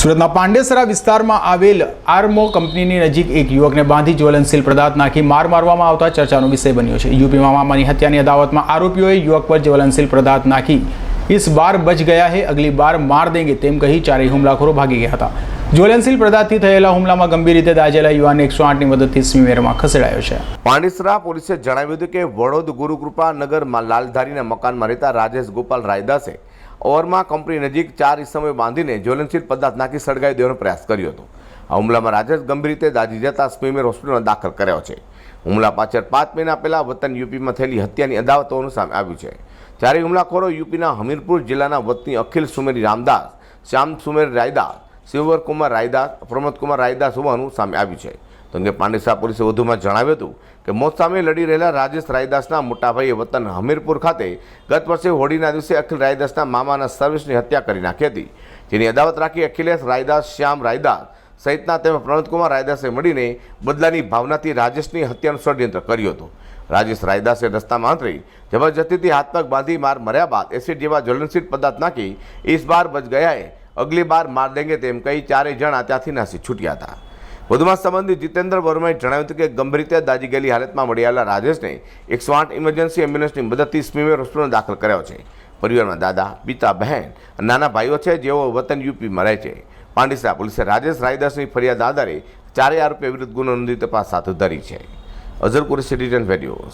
સુરતના પાંડેસરા વિસ્તારમાં આવેલ આર્મો કંપનીની નજીક એક યુવકને બાંધી જ્વલનશીલ પદાર્થ નાખી માર મારવામાં આવતા ચર્ચાનો વિષય બન્યો છે. યુપીમાં મામાની હત્યાની અદાવતમાં આરોપીઓએ યુવક પર જ્વલનશીલ પદાર્થ નાખી. ઇસ બાર બચ ગયા હે, અગલી બાર માર દેંગે, તેમ કહી ચારેય હુમલાખોરો ભાગી ગયા હતા. જ્વલનશીલ પદાર્થથી થયેલા હુમલામાં ગંભીર રીતે દાજેલા યુવાનને એકસો આઠની મદદથી સિમેરમાં ખસેડાયો છે. પાંડેસરા પોલીસે જણાવ્યું હતું કે વડોદ ગુરુકૃપા નગરમાં લાલધારીના મકાનમાં રહેતા રાજેશ ગોપાલ રાયદાસે ઓવરમાં કંપની નજીક ચાર ઇસમોએ બાંધીને જ્વલનશીલ પદાર્થ નાખી સળગાવી દેવાનો પ્રયાસ કર્યો હતો. આ હુમલામાં રાજેશ ગંભીર રીતે દાદી જતા સ્મીમેર હોસ્પિટલમાં દાખલ કર્યો છે. હુમલા પાછળ પાંચ મહિના પહેલાં વતન યુપીમાં થયેલી હત્યાની અદાવતોનું સામે આવ્યું છે. જ્યારે હુમલાખોરો યુપીના હમીરપુર જિલ્લાના વતની અખિલ સુમેરી રામદાસ, શ્યામ સુમેર રાયદાસ શિવવરકુમાર રાયદાસ પ્રમોદકુમાર રાયદાસ હોવાનું સામે આવ્યું છે. તો અંગે પાંડેસરા પોલીસે વધુમાં જણાવ્યું હતું કે મોત સામે લડી રહેલા રાજેશ રાયદાસના મોટાભાઈએ વતન હમીરપુર ખાતે ગત વર્ષે હોળીના દિવસે અખિલ રાયદાસના મામાના સર્વિસની હત્યા કરી નાખી હતી. જેની અદાવત રાખી અખિલેશ રાયદાસ, શ્યામ રાયદાસ સહિતના તેમજ પ્રણોદકુમાર રાયદાસે મળીને બદલાની ભાવનાથી રાજેશની હત્યાનું ષડયંત્ર કર્યું હતું. રાજેશ રાયદાસે રસ્તામાં અંતરી જબરજસ્તીથી હાથ પગ બાંધી માર મર્યા બાદ એસિડ જેવા જ્વલનશીલ પદાર્થ નાખી ઇસ બાર બચ ગયાએ, અગલી બાર માર દેંગે તેમ કહી ચારેય જણા ત્યાંથી નાસી છૂટ્યા હતા. વધુમાં સંબંધિત જીતેન્દ્ર વર્માએ જણાવ્યું હતું કે ગંભીર રીતે દાજી ગયેલી હાલતમાં મળી આવેલા રાજેશને એકસો આઠ ઇમરજન્સી એમ્બ્યુલન્સની મદદથી સ્મીમેર હોસ્પિટલમાં દાખલ કર્યો છે. પરિવારમાં દાદા, પિતા, બહેન નાના ભાઈઓ છે, જેઓ વતન યુપીમાં રહે છે. પાંડિસરા પોલીસે રાજેશ રાયદાસની ફરિયાદ આધારે ચારેય આરોપીઓ વિરુદ્ધ ગુનો નોંધી તપાસ હાથ ધરી છે. અઝરપુર સિટીઝન રેડિયો